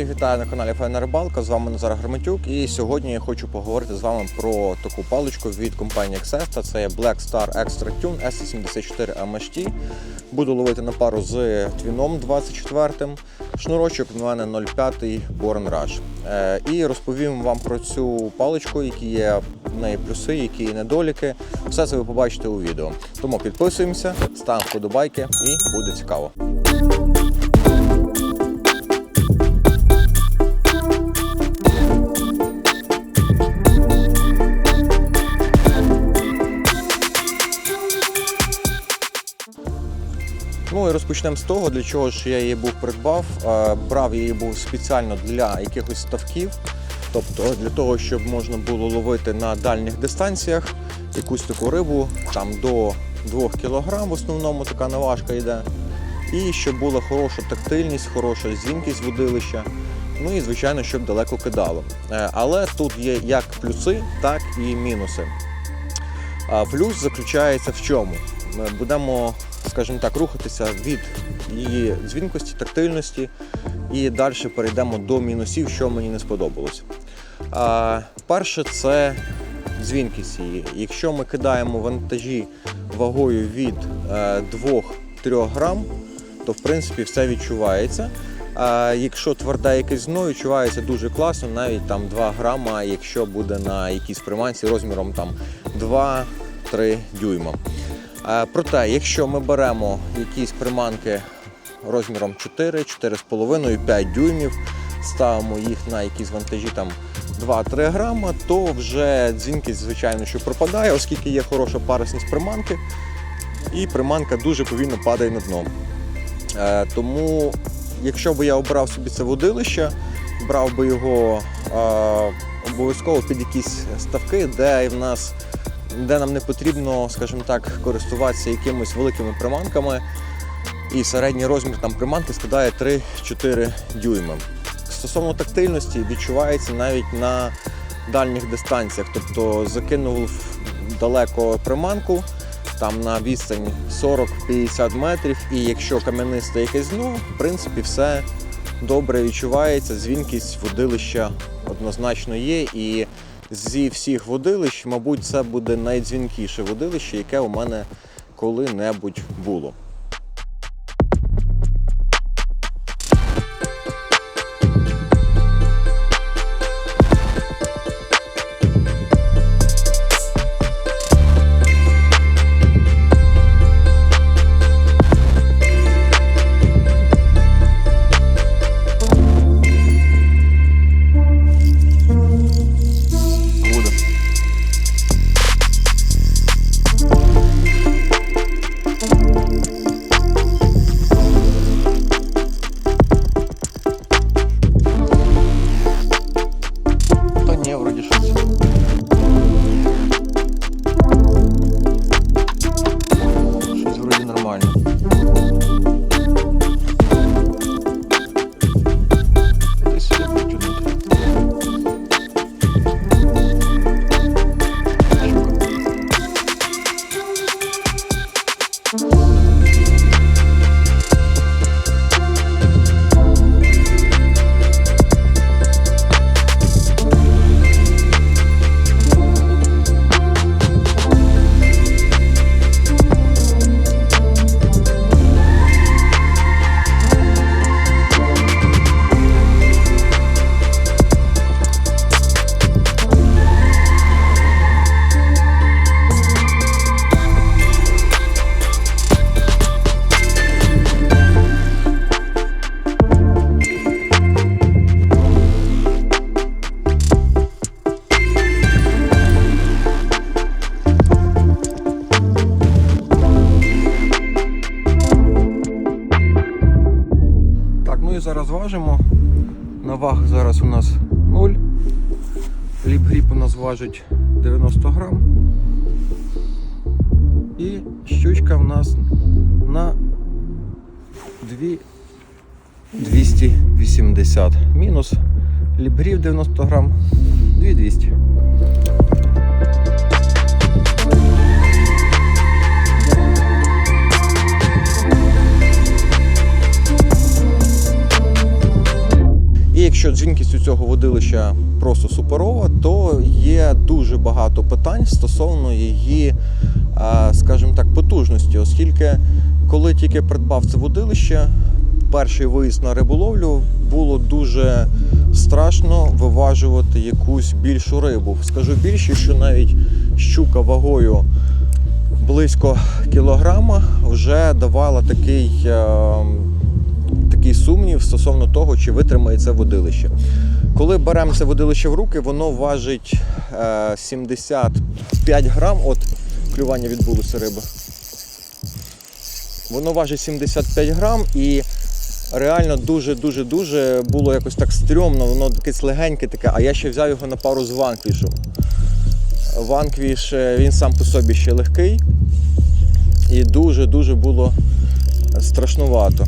Усіх вітаю на каналі Файна Рибалка. З вами Назар Герметюк. І сьогодні я хочу поговорити з вами про таку паличку від компанії Xesta. Це Black Star Extra Tune S74 MHT. Буду ловити на пару з твіном 24 Шнурочок в мене 0,5 Born Rush. Е, І розповім вам про цю паличку, які є в неї плюси, які є недоліки. Все це ви побачите у відео. Тому підписуємося, ставимо вподобайки і буде цікаво. Ну і розпочнемо з того, для чого ж я її був придбав. Е, Брав її був спеціально для якихось ставків, тобто для того, щоб можна було ловити на дальніх дистанціях якусь таку рибу, там до 2 кг в основному така наважка йде. І щоб була хороша тактильність, хороша дзвінкість водилища. Ну і звичайно, щоб далеко кидало. Е, Але тут є як плюси, так і мінуси. Плюс заключається в чому? Будемо, скажімо так, рухатися від її дзвінкості, тактильності і далі перейдемо до мінусів, що мені не сподобалось. Перше, це дзвінкість її. Якщо ми кидаємо вантажі вагою від е, 2-3 грам, то в принципі все відчувається. А якщо тверде якесь дно, відчувається дуже класно, навіть там 2 грама, якщо буде на якійсь приманці розміром там 2-3 дюйма. Проте, якщо ми беремо якісь приманки розміром 4, 4,5, 5 дюймів, ставимо їх на якісь вантажі там 2-3 грама, то вже дзвінкість, звичайно, що пропадає, оскільки є хороша парусність приманки, і приманка дуже повільно падає на дно. Е, Тому, якщо б я обрав собі це водилище, брав би його е, обов'язково під якісь ставки, де в нас де нам не потрібно, скажімо так, користуватися якимись великими приманками. І середній розмір там приманки складає 3-4 дюйми. Стосовно тактильності, відчувається навіть на дальніх дистанціях. Тобто закинув далеко приманку, там на відстані 40-50 метрів, і якщо кам'янисте якесь дно, в принципі, все добре відчувається. Дзвінкість водилища однозначно є. І зі всіх водилищ, мабуть, це буде найдзвінкіше водилище, яке у мене коли-небудь було. Важить 90 грам. І щучка в нас на 2 280. Мінус ліп-грів 90 грам, 2200. якщо дзвінкість у цього водилища просто суперова, то є дуже багато питань стосовно її, скажімо так, потужності, оскільки коли тільки придбав це водилище, перший виїзд на риболовлю було дуже страшно виважувати якусь більшу рибу. Скажу більше, що навіть щука вагою близько кілограма вже давала такий, е, такий сумнів стосовно того, чи витримає це водилище. Коли беремо це водилище в руки, воно важить е, 75 грам. От клювання відбулося риби. Воно важить 75 грам і реально дуже-дуже дуже було якось так стрьомно, воно якесь легеньке таке, а я ще взяв його на пару з ванквішем. Ванквіш е, він сам по собі ще легкий і дуже-дуже було страшнувато.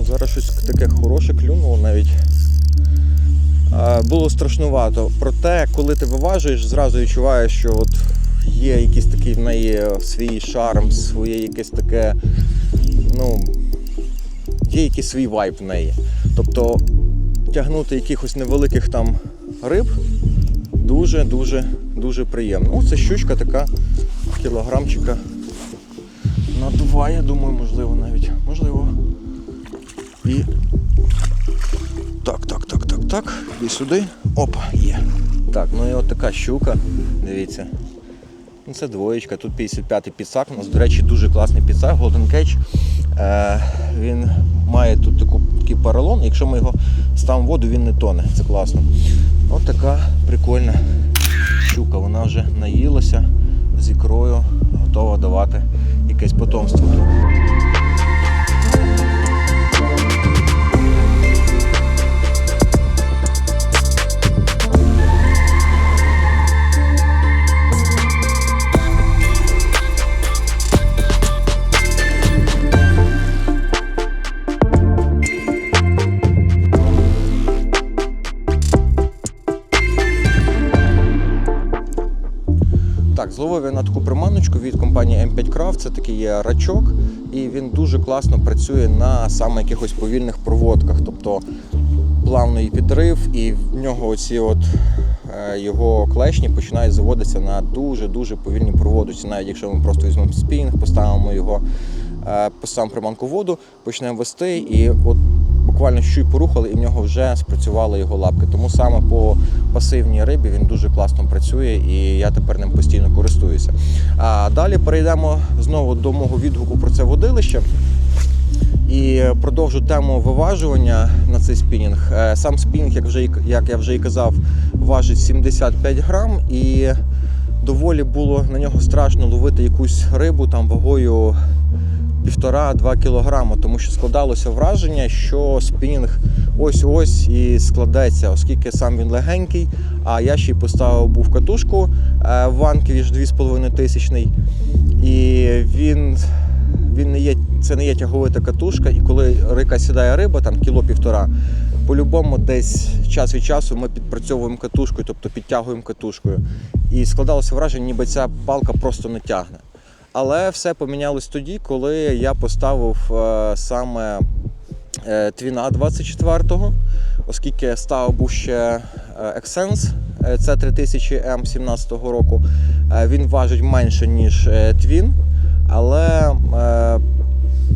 О, зараз щось таке хороше клюнуло навіть. Е, Було страшнувато. Проте, коли ти виважуєш, зразу відчуваєш, що от є якийсь такий в неї свій шарм, своє якесь таке, ну, є якийсь свій вайб в неї. Тобто тягнути якихось невеликих там риб дуже-дуже дуже приємно. О, це щучка така кілограмчика на два, я думаю, можливо навіть. Можливо. І. Так, так, так, так, так. І сюди. Опа, є. Так, ну і от така щука. Дивіться. Ну, Це двоєчка, тут 55-й підсак. У нас, до речі, дуже класний підсак, Golden Cage. Е, він має тут таку, такий поролон, якщо ми його ставимо в воду, він не тоне. Це класно. От така прикольна щука. Вона вже наїлася з ікрою, готова давати якесь потомство. Я на таку приманочку від компанії M5 Craft. Це такий є рачок, і він дуже класно працює на саме якихось повільних проводках. Тобто плавний підрив, і в нього оці от е, його клешні починають заводитися на дуже-дуже повільній проводці. Навіть якщо ми просто візьмемо спінг, поставимо його, е, поставимо приманку воду, почнемо вести, і от буквально щуй порухали, і в нього вже спрацювали його лапки. Тому саме по пасивній рибі він дуже класно працює, і я тепер ним постійно користуюся. А далі перейдемо знову до мого відгуку про це водилище. І продовжу тему виважування на цей спінінг. Е, Сам спінінг, як вже як я вже і казав, важить 75 грам, і доволі було на нього страшно ловити якусь рибу там вагою 1,5-2 кілограма, тому що складалося враження, що спінінг ось-ось і складеться, оскільки сам він легенький, а я ще й поставив був катушку е, Vanquish 2,5 тисячний, і він він не є, це не є тяговита катушка, і коли рика сідає риба, там кіло півтора, по-любому десь час від часу ми підпрацьовуємо катушкою, тобто підтягуємо катушкою. І складалося враження, ніби ця палка просто не тягне. Але все помінялось тоді, коли я поставив е, саме е, Твіна 24-го, оскільки став був ще е, Excense, е, це 3000 М 17-го року. Він важить менше, ніж Твін, але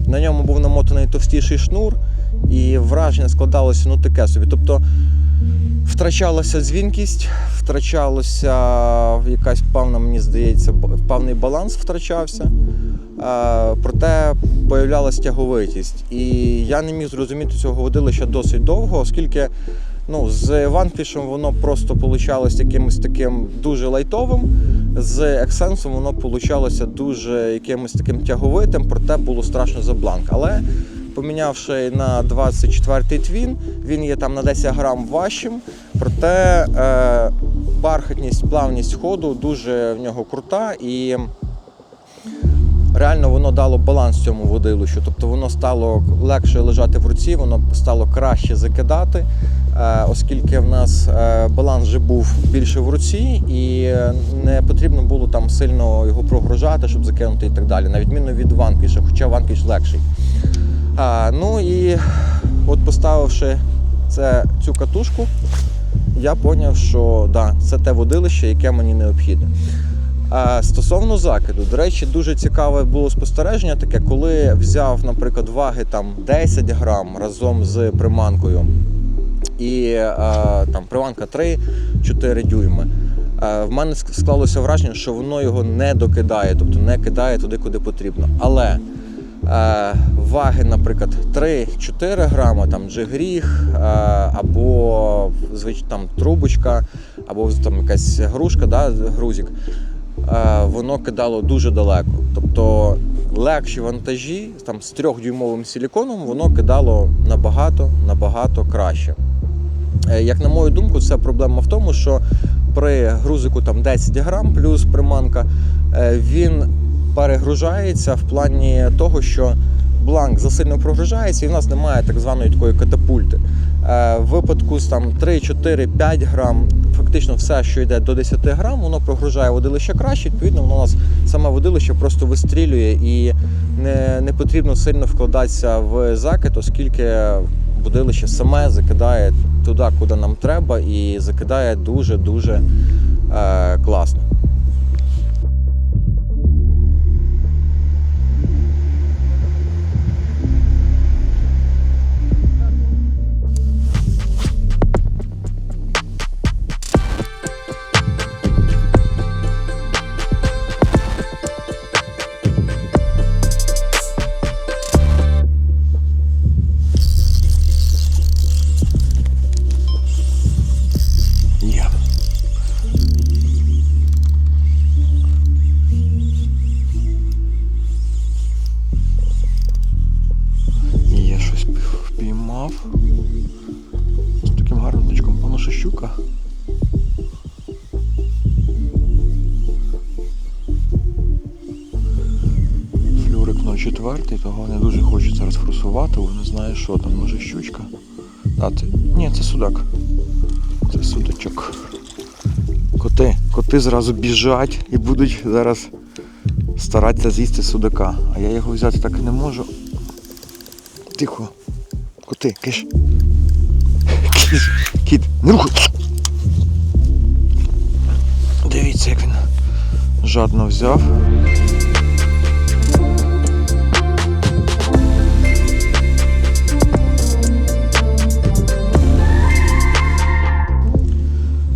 на ньому був намотаний товстіший шнур, і враження складалося ну таке собі. Тобто втрачалася дзвінкість, втрачалося якась певна, мені здається, певний баланс втрачався. Е, Проте появлялася тяговитість. І я не міг зрозуміти цього водилища досить довго, оскільки ну, з ванфішем воно просто получалось якимось таким дуже лайтовим, з ексенсом воно получалося дуже якимось таким тяговитим, проте було страшно за бланк. Але помінявши на 24-й твін, він є там на 10 грам важчим, проте е, бархатність, плавність ходу дуже в нього крута і реально воно дало баланс цьому водилищу. Тобто воно стало легше лежати в руці, воно стало краще закидати, е, оскільки в нас е, баланс вже був більше в руці, і не потрібно було там сильно його прогружати, щоб закинути і так далі, на відміну від ванкіша, хоча ванкіш легший. А, ну і от поставивши це цю катушку, я зрозумів, що да, це те водилище, яке мені необхідне. А стосовно закиду, до речі, дуже цікаве було спостереження таке, коли взяв, наприклад, ваги там 10 грам разом з приманкою, і е, там приманка 3-4 дюйми. В мене склалося враження, що воно його не докидає, тобто не кидає туди, куди потрібно. Але ваги, наприклад, 3-4 грама, там джигріг, е, або там, трубочка, або там якась грушка, да, грузик, е, воно кидало дуже далеко. Тобто легші вантажі там, з 3-дюймовим силіконом воно кидало набагато, набагато краще. Е, Як на мою думку, це проблема в тому, що при грузику там 10 грам плюс приманка, е, він перегружається в плані того, що бланк засильно прогружається і в нас немає так званої такої катапульти. Е, В випадку там 3, 4, 5 грам, фактично все, що йде до 10 грам, воно прогружає водилище краще. Відповідно, воно у нас саме водилище просто вистрілює і не, не потрібно сильно вкладатися в закид, оскільки водилище саме закидає туди, куди нам треба, і закидає дуже-дуже е, класно. Ще щука. Флюрик 04, того не дуже хочу зараз фрусувати, бо не знаю, що там, може щучка. А, це... Ні, це судак. Це судачок. Коти. Коти зразу біжать і будуть зараз старатися з'їсти судака. А я його взяти так і не можу. Тихо. Коти, киш. Киш. Кіт, не рухай. Дивіться, як він жадно взяв.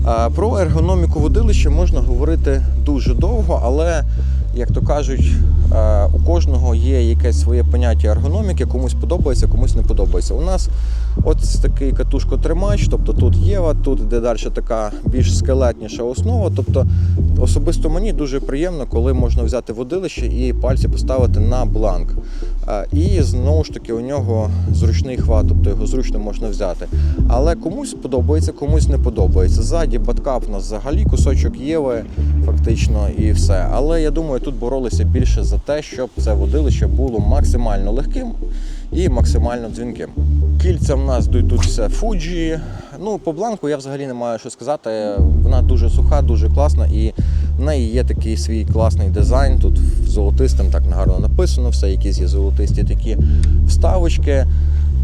Е, Про ергономіку водилища можна говорити дуже довго, але, як то кажуть, у кожного є якесь своє поняття ергономіки, комусь подобається, комусь не подобається. У нас от такий катушкотримач, тобто тут Єва, тут йде далі така більш скелетніша основа. Тобто особисто мені дуже приємно, коли можна взяти водилище і пальці поставити на бланк. Е, І знову ж таки у нього зручний хват, тобто його зручно можна взяти. Але комусь подобається, комусь не подобається. Ззаді баткап у нас взагалі кусочок Єви, фактично, і все. Але я думаю, тут боролися більше за те, щоб це водилище було максимально легким і максимально дзвінким. Кільця в нас тут все фуджі. Ну, по бланку я взагалі не маю що сказати. Вона дуже суха, дуже класна і в неї є такий свій класний дизайн. Тут золотистим так гарно написано, все, якісь є золотисті такі вставочки.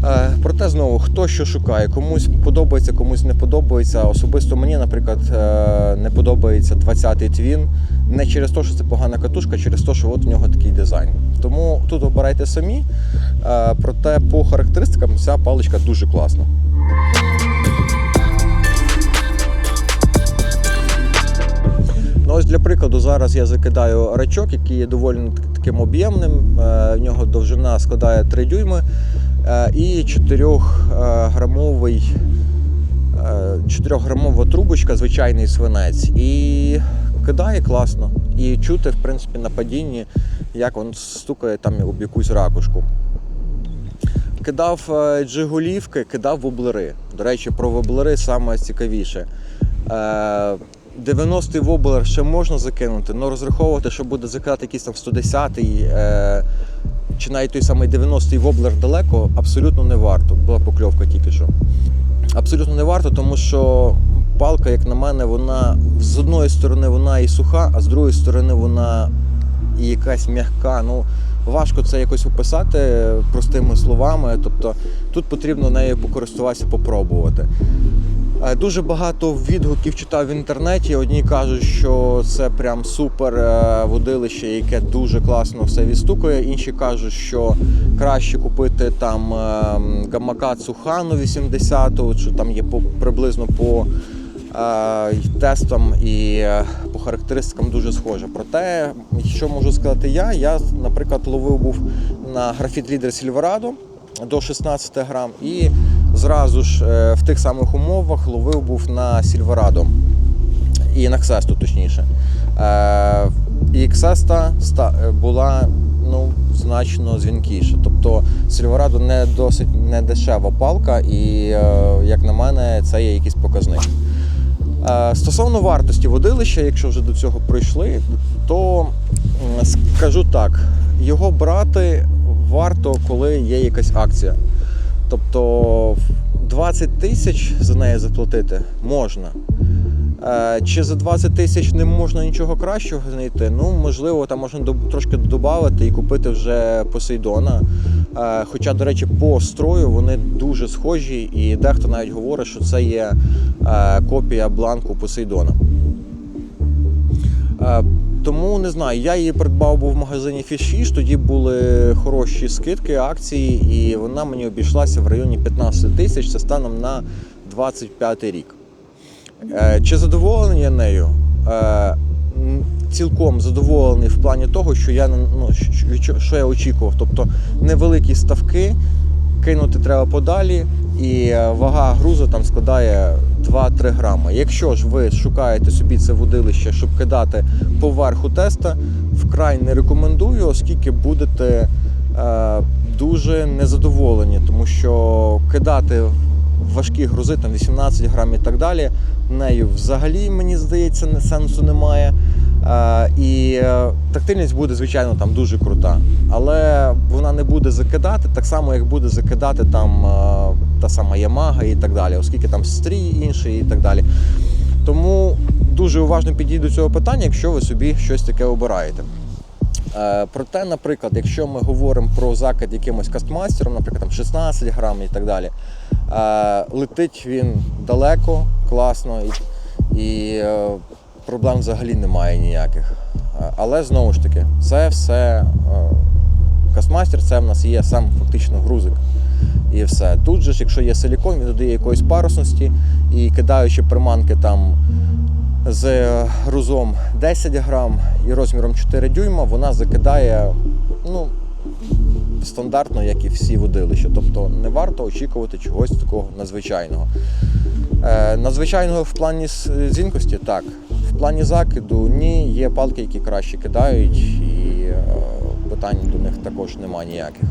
Е, Проте знову хто що шукає, комусь подобається, комусь не подобається. Особисто мені, наприклад, е, не подобається 20-й твін. Не через те, що це погана катушка, а через те, що от у нього такий дизайн. Тому тут обирайте самі. Е, Проте по характеристикам ця паличка дуже класна. Ну, ось для прикладу, зараз я закидаю рачок, який є доволі таким об'ємним. В нього довжина складає 3 дюйми і 4-грамовий. 4-грамова трубочка, звичайний свинець, і кидає класно. І чути, в принципі, на падінні, як він стукає там об якусь ракушку. Кидав е, джигулівки, кидав воблери. До речі, про воблери саме цікавіше. Е, 90-й воблер ще можна закинути, але розраховувати, що буде закидати якийсь там 110-й е, чи навіть той самий 90-й воблер далеко, абсолютно не варто. Була покльовка тільки що. Абсолютно не варто, тому що палка, як на мене, вона з одної сторони вона і суха, а з другої сторони вона і якась м'яка. Ну, важко це якось описати простими словами. Тобто тут потрібно нею покористуватися, попробувати. Е, Дуже багато відгуків читав в інтернеті. Одні кажуть, що це прям супер е, водилище, яке дуже класно все відстукує. Інші кажуть, що краще купити там Гамакацу Хану 80, що там є приблизно по е, тестам і е, по характеристикам дуже схоже. Проте, що можу сказати я, я, наприклад, ловив був на графіт лідер Сільверадо до 16 грам і зразу ж е, в тих самих умовах ловив був на Сільверадо і на Ксесту, точніше. Е, І Ксеста е, була ну, значно дзвінкіша. Тобто Сільверадо не досить не дешева палка, і, як на мене, це є якийсь показник. Стосовно вартості водилища, якщо вже до цього прийшли, то скажу так: його брати варто, коли є якась акція. Тобто 20 тисяч за неї заплатити можна. Е, Чи за 20 тисяч не можна нічого кращого знайти? Ну, можливо, там можна трошки додати і купити вже Посейдона. Е, Хоча, до речі, по строю вони дуже схожі, і дехто навіть говорить, що це є е, копія бланку Посейдона. Тому не знаю, я її придбав був в магазині Fish Тоді були хороші скидки, акції, і вона мені обійшлася в районі 15 тисяч. Це станом на 25 рік. Е, Чи задоволений я нею? Е, Цілком задоволений в плані того, що я ну, що- що я очікував. Тобто невеликі ставки, кинути треба подалі, і е, вага грузу там складає 2-3 грами. Якщо ж ви шукаєте собі це водилище, щоб кидати поверху теста, вкрай не рекомендую, оскільки будете е, дуже незадоволені, тому що кидати важкі грузи, там 18 грам і так далі, нею взагалі, мені здається, сенсу немає. Е, і е, тактильність буде, звичайно, там дуже крута. Але вона не буде закидати так само, як буде закидати там е, та сама Yamaha і так далі, оскільки там стрій інший і так далі. Тому дуже уважно підійдіть до цього питання, якщо ви собі щось таке обираєте. Проте, наприклад, якщо ми говоримо про закид якимось кастмастером, наприклад, там 16 грам і так далі, летить він далеко, класно і, проблем взагалі немає ніяких. Е, Але знову ж таки, це все е, кастмастер, це в нас є сам фактично грузик. І все. Тут же якщо є силікон, він додає якоїсь парусності і кидаючи приманки там з е, грузом 10 грам і розміром 4 дюйма, вона закидає ну, стандартно, як і всі водилища. Тобто не варто очікувати чогось такого надзвичайного. Е, надзвичайного в плані зінкості так. Плані закиду ні, є палки, які краще кидають, і е, питань до них також немає ніяких.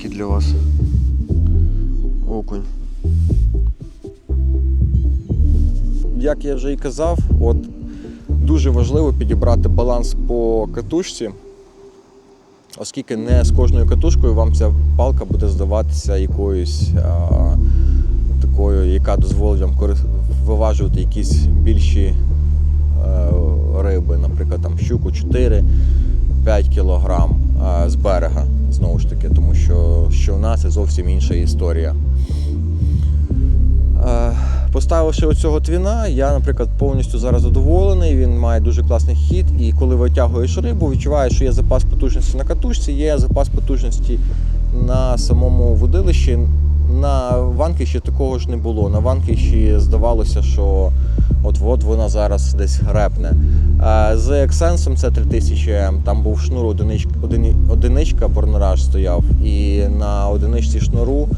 Трохи для вас. Окунь. Як я вже і казав, от дуже важливо підібрати баланс по катушці, оскільки не з кожною катушкою вам ця палка буде здаватися якоюсь а, такою, яка дозволить вам виважувати якісь більші е, риби, наприклад, там щуку 4 5 кілограм а, з берега, знову ж таки, тому що, що в нас це зовсім інша історія. Е, Поставивши оцього твіна, я, наприклад, повністю зараз задоволений. Він має дуже класний хід, і коли витягуєш рибу, відчуваєш, що є запас потужності на катушці, є запас потужності на самому водилищі. На ванкіші такого ж не було. На ванкіші здавалося, що от-от вона зараз десь грепне. Е, З Ексенсом це 3000, там був шнур одиничка, одиничка, борнораж стояв, і на одиничці шнуру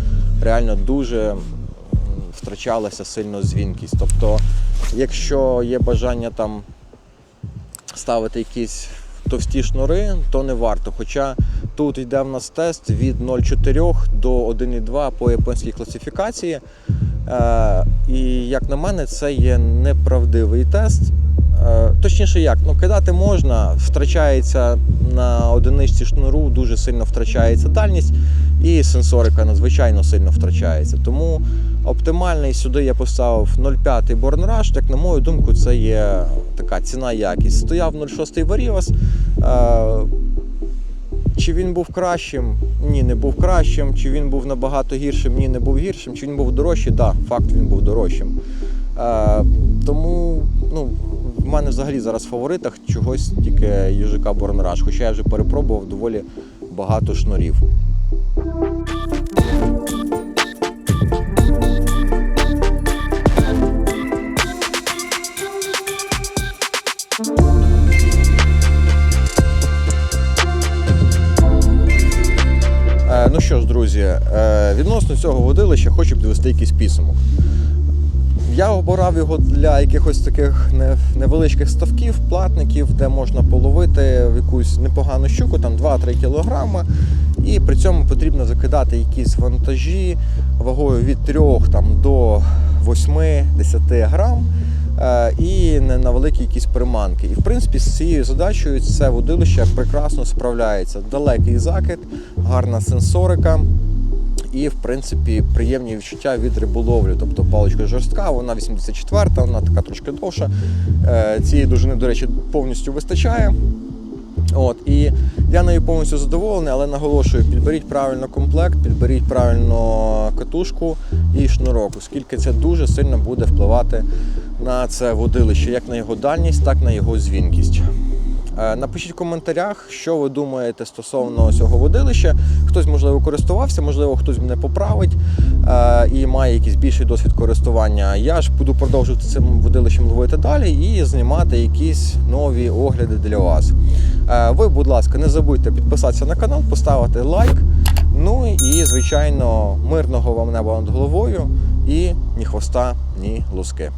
реально дуже втрачалася сильно дзвінкість. Тобто, якщо є бажання там ставити якісь товсті шнури, то не варто. Хоча тут йде в нас тест від 0,4 до 1,2 по японській класифікації. Е, і як на мене, це є неправдивий тест. Е, точніше, як, ну кидати можна, втрачається на одиничці шнуру, дуже сильно втрачається дальність, і сенсорика надзвичайно сильно втрачається. Тому оптимальний сюди я поставив 0,5 Born як на мою думку, це є така ціна якість. Стояв 0,6 Varivas. Е, чи він був кращим? Ні, не був кращим. Чи він був набагато гіршим? Ні, не був гіршим. Чи він був дорожчий? Так, да, факт він був дорожчим. Е, тому ну, в мене взагалі зараз в фаворитах чогось тільки Южика Борнраж, хоча я вже перепробував доволі багато шнурів. Друзі, е, відносно цього водилища хочу підвести якийсь підсумок. Я обирав його для якихось таких невеличких ставків, платників, де можна половити в якусь непогану щуку, там 2-3 кілограми. І при цьому потрібно закидати якісь вантажі вагою від 3 там, до 8-10 грам. е, І не на великі якісь приманки. І в принципі з цією задачею це водилище прекрасно справляється. Далекий закид, гарна сенсорика і, в принципі, приємні відчуття від риболовлі. Тобто паличка жорстка, вона 84-та, вона така трошки довша. Е, Цієї довжини, до речі, повністю вистачає. От, і я нею повністю задоволений, але наголошую, підберіть правильно комплект, підберіть правильно катушку і шнурок, оскільки це дуже сильно буде впливати на це водилище, як на його дальність, так і на його звінкість. Е, Напишіть в коментарях, що ви думаєте стосовно цього водилища. Хтось, можливо, користувався, можливо, хтось мене поправить е, і має якийсь більший досвід користування. Я ж буду продовжувати цим водилищем ловити далі і знімати якісь нові огляди для вас. Е, Ви, будь ласка, не забудьте підписатися на канал, поставити лайк. Ну і, звичайно, мирного вам неба над головою і ні хвоста, ні луски.